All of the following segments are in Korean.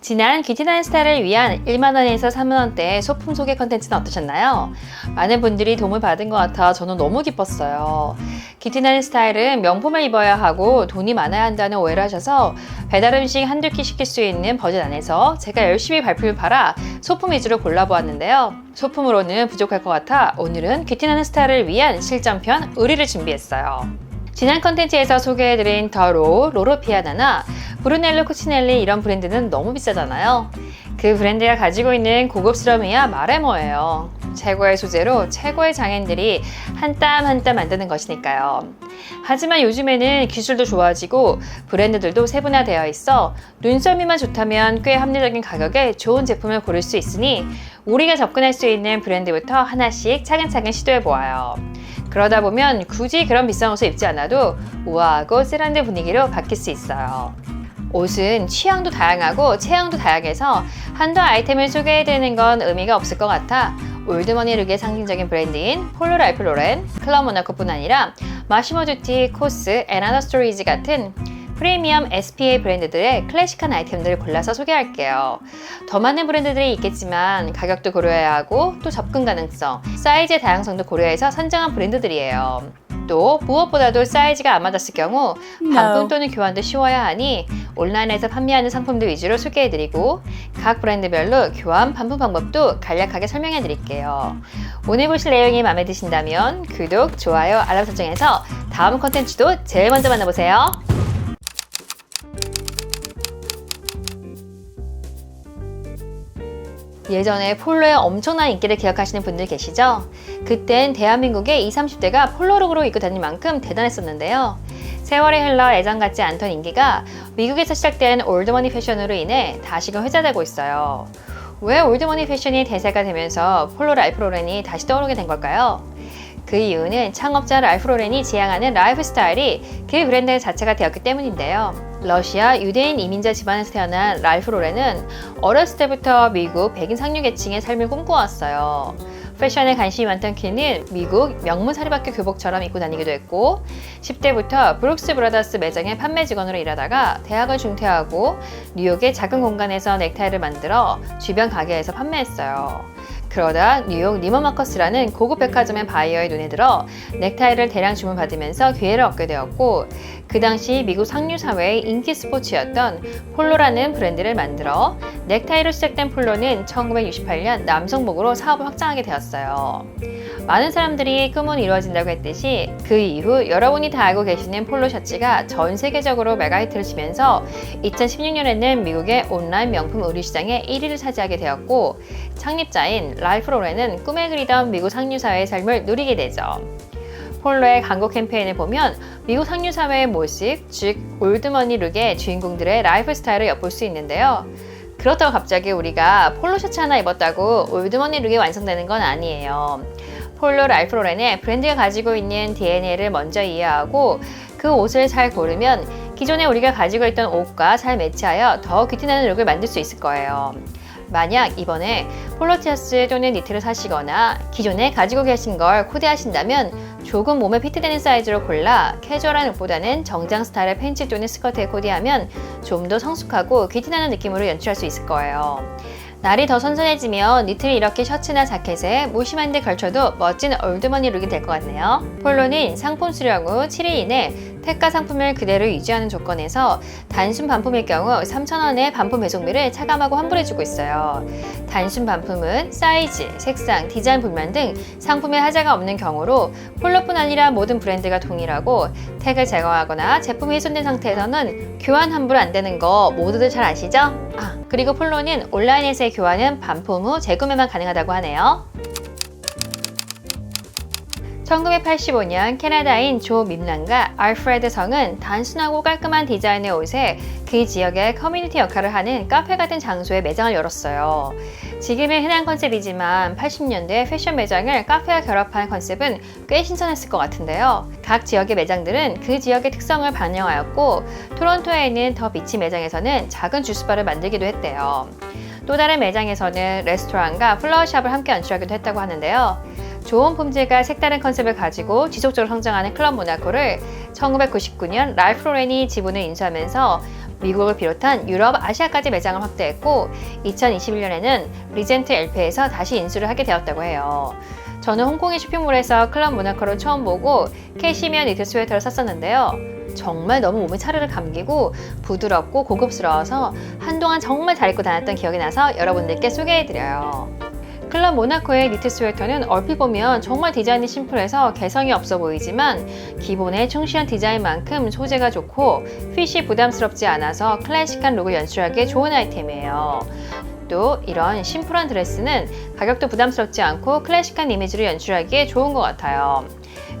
지난 귀티나인 스타를 위한 1만원에서 3만원대의 소품 소개 컨텐츠는 어떠셨나요? 많은 분들이 도움을 받은 것 같아 저는 너무 기뻤어요. 귀티나인 스타일은 명품을 입어야 하고 돈이 많아야 한다는 오해를 하셔서 배달 음식 한두 끼 시킬 수 있는 버젯 안에서 제가 열심히 발품을 팔아 소품 위주로 골라보았는데요. 소품으로는 부족할 것 같아 오늘은 귀티나인 스타일을 위한 실전편 의리를 준비했어요. 지난 컨텐츠에서 소개해드린 더로, 로로피아나나 브루넬로 쿠치넬리 이런 브랜드는 너무 비싸잖아요. 그 브랜드가 가지고 있는 고급스러움이야 말해 뭐예요. 최고의 소재로 최고의 장인들이 한 땀 한 땀 만드는 것이니까요. 하지만 요즘에는 기술도 좋아지고 브랜드들도 세분화되어 있어 눈썰미만 좋다면 꽤 합리적인 가격에 좋은 제품을 고를 수 있으니 우리가 접근할 수 있는 브랜드부터 하나씩 차근차근 시도해 보아요. 그러다 보면 굳이 그런 비싼 옷을 입지 않아도 우아하고 세련된 분위기로 바뀔 수 있어요. 옷은 취향도 다양하고 체형도 다양해서 한도 아이템을 소개해드리는 건 의미가 없을 것 같아 올드머니 룩의 상징적인 브랜드인 폴로 랄프 로렌, 클럽 모나코뿐 아니라 마시모 듀티, 코스, 에나더 스토리지 같은 프리미엄 SPA 브랜드들의 클래식한 아이템들을 골라서 소개할게요. 더 많은 브랜드들이 있겠지만 가격도 고려해야 하고 또 접근 가능성, 사이즈의 다양성도 고려해서 선정한 브랜드들이에요. 또 무엇보다도 사이즈가 안 맞았을 경우 반품 또는 교환도 쉬워야 하니 온라인에서 판매하는 상품들 위주로 소개해드리고 각 브랜드별로 교환 반품 방법도 간략하게 설명해드릴게요. 오늘 보실 내용이 마음에 드신다면 구독, 좋아요, 알람 설정해서 다음 컨텐츠도 제일 먼저 만나보세요. 예전에 폴로의 엄청난 인기를 기억하시는 분들 계시죠? 그땐 대한민국의 20, 30대가 폴로룩으로 입고 다닐 만큼 대단했었는데요. 세월이 흘러 예전 같지 않던 인기가 미국에서 시작된 올드머니 패션으로 인해 다시금 회자되고 있어요. 왜 올드머니 패션이 대세가 되면서 폴로 랄프 로렌이 다시 떠오르게 된 걸까요? 그 이유는 창업자 랄프 로렌이 지향하는 라이프 스타일이 그 브랜드 자체가 되었기 때문인데요. 러시아 유대인 이민자 집안에서 태어난 랄프 로렌은 어렸을 때부터 미국 백인 상류 계층의 삶을 꿈꿔왔어요. 패션에 관심이 많던 그는 미국 명문 사립학교 교복처럼 입고 다니기도 했고 10대부터 브룩스 브라더스 매장의 판매 직원으로 일하다가 대학을 중퇴하고 뉴욕의 작은 공간에서 넥타이를 만들어 주변 가게에서 판매했어요. 그러다 뉴욕 니머마커스라는 고급 백화점의 바이어의 눈에 들어 넥타이를 대량 주문받으면서 기회를 얻게 되었고 그 당시 미국 상류 사회의 인기 스포츠였던 폴로라는 브랜드를 만들어 넥타이로 시작된 폴로는 1968년 남성복으로 사업을 확장하게 되었어요. 많은 사람들이 꿈은 이루어진다고 했듯이 그 이후 여러분이 다 알고 계시는 폴로 셔츠가 전 세계적으로 메가히트를 치면서 2016년에는 미국의 온라인 명품 의류 시장의 1위를 차지하게 되었고 창립자인 라이프 로렌은 꿈에 그리던 미국 상류사회의 삶을 누리게 되죠. 폴로의 광고 캠페인을 보면 미국 상류사회의 모습, 즉 올드머니 룩의 주인공들의 라이프 스타일을 엿볼 수 있는데요. 그렇다고 갑자기 우리가 폴로 셔츠 하나 입었다고 올드머니 룩이 완성되는 건 아니에요. 폴로 랄프 로렌의 브랜드가 가지고 있는 DNA를 먼저 이해하고 그 옷을 잘 고르면 기존에 우리가 가지고 있던 옷과 잘 매치하여 더 귀티나는 룩을 만들 수 있을 거예요. 만약 이번에 폴로티아스 또는 니트를 사시거나 기존에 가지고 계신 걸 코디하신다면 조금 몸에 피트되는 사이즈로 골라 캐주얼한 룩보다는 정장 스타일의 팬츠 또는 스커트에 코디하면 좀 더 성숙하고 귀티나는 느낌으로 연출할 수 있을 거예요. 날이 더 선선해지면 니트를 이렇게 셔츠나 자켓에 무심한 데 걸쳐도 멋진 올드머니 룩이 될 것 같네요. 폴로는 상품 수령 후 7일 이내 택가 상품을 그대로 유지하는 조건에서 단순 반품일 경우 3,000원의 반품 배송비를 차감하고 환불해주고 있어요. 단순 반품은 사이즈, 색상, 디자인 불만 등 상품에 하자가 없는 경우로 폴로뿐 아니라 모든 브랜드가 동일하고 택을 제거하거나 제품이 훼손된 상태에서는 교환 환불 안 되는 거 모두들 잘 아시죠? 아, 그리고 폴로는 온라인에서의 교환은 반품 후 재구매만 가능하다고 하네요. 1985년 캐나다인 조 밈란과 알프레드 성은 단순하고 깔끔한 디자인의 옷에 그 지역의 커뮤니티 역할을 하는 카페 같은 장소에 매장을 열었어요. 지금은 흔한 컨셉이지만 80년대 패션 매장을 카페와 결합한 컨셉은 꽤 신선했을 것 같은데요. 각 지역의 매장들은 그 지역의 특성을 반영하였고 토론토에 있는 더 비치 매장에서는 작은 주스바를 만들기도 했대요. 또 다른 매장에서는 레스토랑과 플라워샵을 함께 연출하기도 했다고 하는데요. 좋은 품질과 색다른 컨셉을 가지고 지속적으로 성장하는 클럽 모나코를 1999년 랄프 로렌이 지분을 인수하면서 미국을 비롯한 유럽, 아시아까지 매장을 확대했고 2021년에는 리젠트 LP에서 다시 인수를 하게 되었다고 해요. 저는 홍콩의 쇼핑몰에서 클럽 모나코를 처음 보고 캐시미어 니트 스웨터를 샀었는데요. 정말 너무 몸에 차르르 감기고 부드럽고 고급스러워서 한동안 정말 잘 입고 다녔던 기억이 나서 여러분들께 소개해드려요. 클럽 모나코의 니트 스웨터는 얼핏 보면 정말 디자인이 심플해서 개성이 없어 보이지만 기본에 충실한 디자인만큼 소재가 좋고 핏이 부담스럽지 않아서 클래식한 룩을 연출하기에 좋은 아이템이에요. 또 이런 심플한 드레스는 가격도 부담스럽지 않고 클래식한 이미지를 연출하기에 좋은 것 같아요.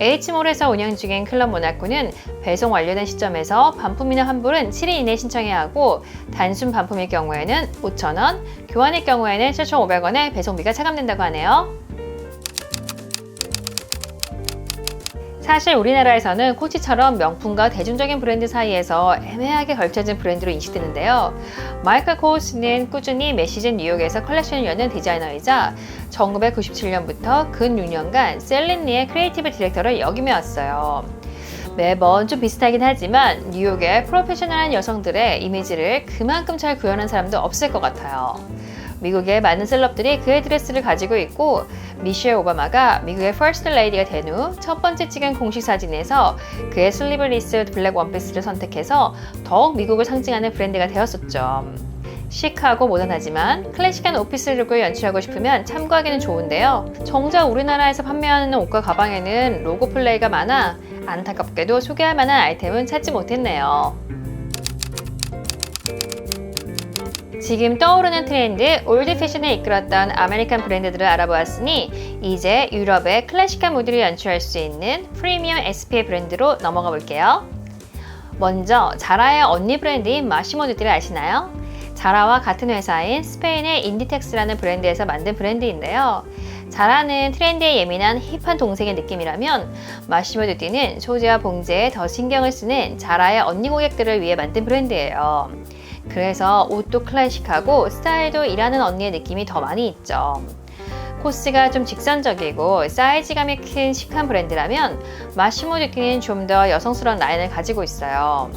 H몰에서 운영 중인 클럽 모나코는 배송 완료된 시점에서 반품이나 환불은 7일 이내 신청해야 하고 단순 반품일 경우에는 5,000원, 교환일 경우에는 7,500원의 배송비가 차감된다고 하네요. 사실 우리나라에서는 코치처럼 명품과 대중적인 브랜드 사이에서 애매하게 걸쳐진 브랜드로 인식되는데요. 마이클 코스는 꾸준히 매 시즌 뉴욕에서 컬렉션을 여는 디자이너이자 1997년부터 근 6년간 셀린리의 크리에이티브 디렉터를 역임해 왔어요. 매번 좀 비슷하긴 하지만 뉴욕의 프로페셔널한 여성들의 이미지를 그만큼 잘 구현한 사람도 없을 것 같아요. 미국의 많은 셀럽들이 그의 드레스를 가지고 있고 미셸 오바마가 미국의 퍼스트 레이디가 된 후 첫 번째 찍은 공식 사진에서 그의 슬리브리스 블랙 원피스를 선택해서 더욱 미국을 상징하는 브랜드가 되었었죠. 시크하고 모던하지만 클래식한 오피스 룩을 연출하고 싶으면 참고하기는 좋은데요. 정작 우리나라에서 판매하는 옷과 가방에는 로고 플레이가 많아 안타깝게도 소개할 만한 아이템은 찾지 못했네요. 지금 떠오르는 트렌드, 올드 패션을 이끌었던 아메리칸 브랜드들을 알아보았으니 이제 유럽의 클래식한 무드를 연출할 수 있는 프리미엄 SP의 브랜드로 넘어가 볼게요. 먼저 자라의 언니 브랜드인 마시모드들을 아시나요? 자라와 같은 회사인 스페인의 인디텍스라는 브랜드에서 만든 브랜드인데요. 자라는 트렌드에 예민한 힙한 동생의 느낌이라면 마시모 두띠는 소재와 봉제에 더 신경을 쓰는 자라의 언니 고객들을 위해 만든 브랜드예요. 그래서 옷도 클래식하고 스타일도 일하는 언니의 느낌이 더 많이 있죠. 코스가 좀 직선적이고 사이즈감이 큰 시크한 브랜드라면 마시모 두띠는 좀 더 여성스러운 라인을 가지고 있어요.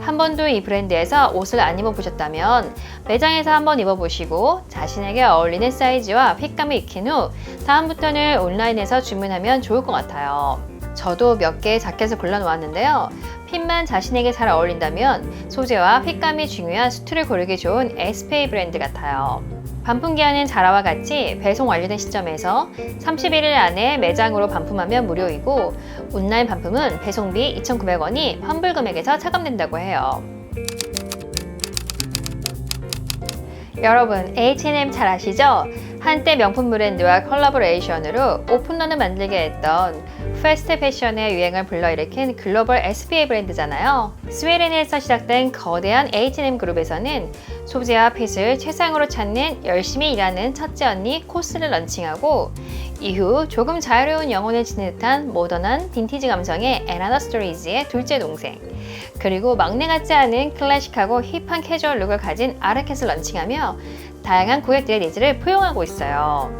한 번도 이 브랜드에서 옷을 안 입어보셨다면 매장에서 한번 입어보시고 자신에게 어울리는 사이즈와 핏감을 익힌 후 다음부터는 온라인에서 주문하면 좋을 것 같아요. 저도 몇 개의 자켓을 골라놓았는데요. 핏만 자신에게 잘 어울린다면 소재와 핏감이 중요한 수트를 고르기 좋은 에스페이 브랜드 같아요. 반품 기한은 자라와 같이 배송 완료된 시점에서 31일 안에 매장으로 반품하면 무료이고 온라인 반품은 배송비 2,900원이 환불 금액에서 차감된다고 해요. 여러분 H&M 잘 아시죠? 한때 명품 브랜드와 컬러버레이션으로 오픈런을 만들게 했던 패스트 패션의 유행을 불러일으킨 글로벌 SPA 브랜드잖아요. 스웨덴에서 시작된 거대한 H&M 그룹에서는 소재와 핏을 최상으로 찾는 열심히 일하는 첫째 언니 코스를 런칭하고 이후 조금 자유로운 영혼을 지닌 듯한 모던한 빈티지 감성의 에나더 스토리지의 둘째 동생 그리고 막내 같지 않은 클래식하고 힙한 캐주얼 룩을 가진 아르켓을 런칭하며 다양한 고객들의 니즈를 포용하고 있어요.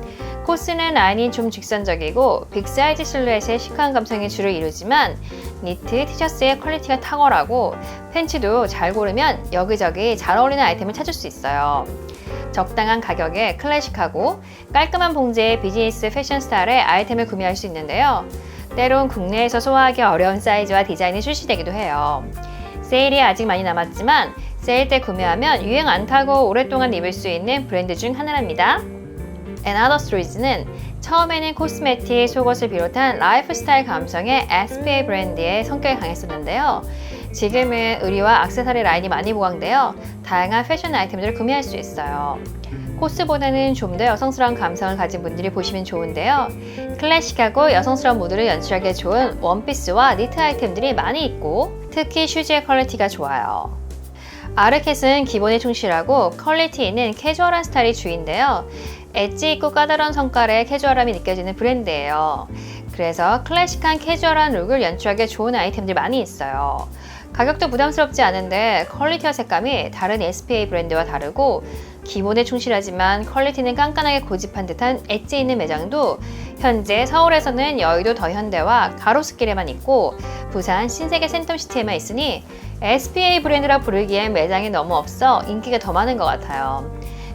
코스는 라인이 좀 직선적이고 빅사이즈 실루엣의 시크한 감성이 주를 이루지만 니트, 티셔츠의 퀄리티가 탁월하고 팬츠도 잘 고르면 여기저기 잘 어울리는 아이템을 찾을 수 있어요. 적당한 가격에 클래식하고 깔끔한 봉제의 비즈니스 패션 스타일의 아이템을 구매할 수 있는데요. 때론 국내에서 소화하기 어려운 사이즈와 디자인이 출시되기도 해요. 세일이 아직 많이 남았지만 세일 때 구매하면 유행 안 타고 오랫동안 입을 수 있는 브랜드 중 하나랍니다. Another Stories는 처음에는 코스메틱, 속옷을 비롯한 라이프스타일 감성의 SPA 브랜드의 성격이 강했었는데요. 지금은 의류와 악세사리 라인이 많이 보강되어 다양한 패션 아이템들을 구매할 수 있어요. 코스보다는 좀 더 여성스러운 감성을 가진 분들이 보시면 좋은데요. 클래식하고 여성스러운 무드를 연출하기에 좋은 원피스와 니트 아이템들이 많이 있고 특히 슈즈의 퀄리티가 좋아요. 아르켓은 기본에 충실하고 퀄리티 있는 캐주얼한 스타일이 주인데요. 엣지 있고 까다로운 성깔의 캐주얼함이 느껴지는 브랜드예요. 그래서 클래식한 캐주얼한 룩을 연출하기에 좋은 아이템들이 많이 있어요. 가격도 부담스럽지 않은데 퀄리티와 색감이 다른 SPA 브랜드와 다르고 기본에 충실하지만 퀄리티는 깐깐하게 고집한 듯한 엣지 있는 매장도 현재 서울에서는 여의도 더현대와 가로수길에만 있고 부산 신세계 센텀시티에만 있으니 SPA 브랜드라 부르기엔 매장이 너무 없어 인기가 더 많은 것 같아요.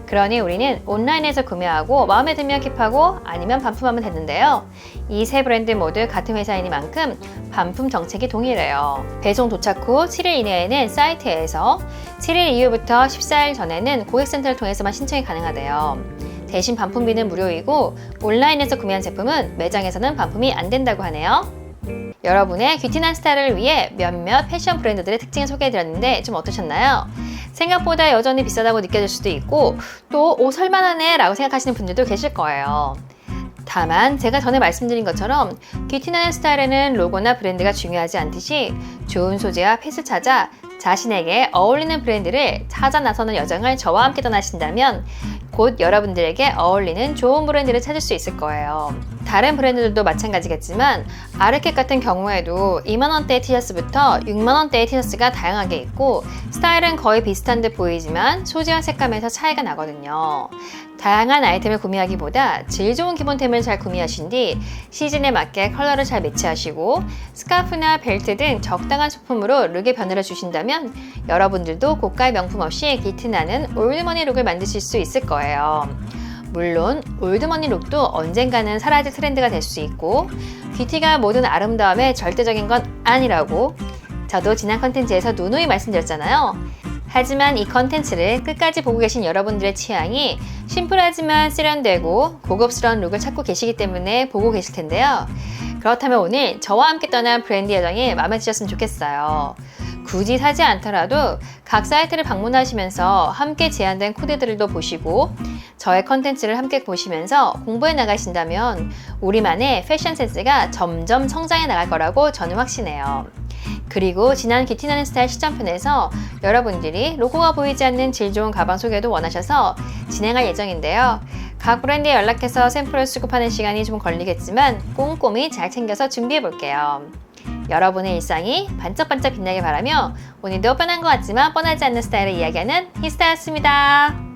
그러니 우리는 온라인에서 구매하고 마음에 들면 킵하고 아니면 반품하면 되는데요. 이 세 브랜드 모두 같은 회사이니만큼 반품 정책이 동일해요. 배송 도착 후 7일 이내에는 사이트에서 7일 이후부터 14일 전에는 고객센터를 통해서만 신청이 가능하대요. 대신 반품비는 무료이고 온라인에서 구매한 제품은 매장에서는 반품이 안 된다고 하네요. 여러분의 귀티난 스타일을 위해 몇몇 패션 브랜드들의 특징을 소개해드렸는데 좀 어떠셨나요? 생각보다 여전히 비싸다고 느껴질 수도 있고 또 오 설만하네 라고 생각하시는 분들도 계실 거예요. 다만 제가 전에 말씀드린 것처럼 귀티나는 스타일에는 로고나 브랜드가 중요하지 않듯이 좋은 소재와 핏을 찾아 자신에게 어울리는 브랜드를 찾아 나서는 여정을 저와 함께 떠나신다면 곧 여러분들에게 어울리는 좋은 브랜드를 찾을 수 있을 거예요. 다른 브랜드들도 마찬가지겠지만 아르켓 같은 경우에도 2만원대의 티셔츠부터 6만원대의 티셔츠가 다양하게 있고 스타일은 거의 비슷한 듯 보이지만 소재와 색감에서 차이가 나거든요. 다양한 아이템을 구매하기보다 질 좋은 기본템을 잘 구매하신 뒤 시즌에 맞게 컬러를 잘 매치하시고 스카프나 벨트 등 적당한 소품으로 룩의 변화를 주신다면 여러분들도 고가의 명품 없이 기트나는 올드머니 룩을 만드실 수 있을 거예요. 물론 올드머니 룩도 언젠가는 사라질 트렌드가 될 수 있고 뷰티가 모든 아름다움의 절대적인 건 아니라고 저도 지난 컨텐츠에서 누누이 말씀드렸잖아요. 하지만 이 컨텐츠를 끝까지 보고 계신 여러분들의 취향이 심플하지만 세련되고 고급스러운 룩을 찾고 계시기 때문에 보고 계실 텐데요. 그렇다면 오늘 저와 함께 떠난 브랜드 여정이 마음에 드셨으면 좋겠어요. 굳이 사지 않더라도 각 사이트를 방문하시면서 함께 제안된 코드들도 보시고 저의 컨텐츠를 함께 보시면서 공부해 나가신다면 우리만의 패션 센스가 점점 성장해 나갈 거라고 저는 확신해요. 그리고 지난 기티나는 스타일 시점편에서 여러분들이 로고가 보이지 않는 질 좋은 가방 소개도 원하셔서 진행할 예정인데요. 각 브랜드에 연락해서 샘플을 수급하는 시간이 좀 걸리겠지만 꼼꼼히 잘 챙겨서 준비해 볼게요. 여러분의 일상이 반짝반짝 빛나길 바라며 오늘도 뻔한 것 같지만 뻔하지 않는 스타일을 이야기하는 히스타였습니다.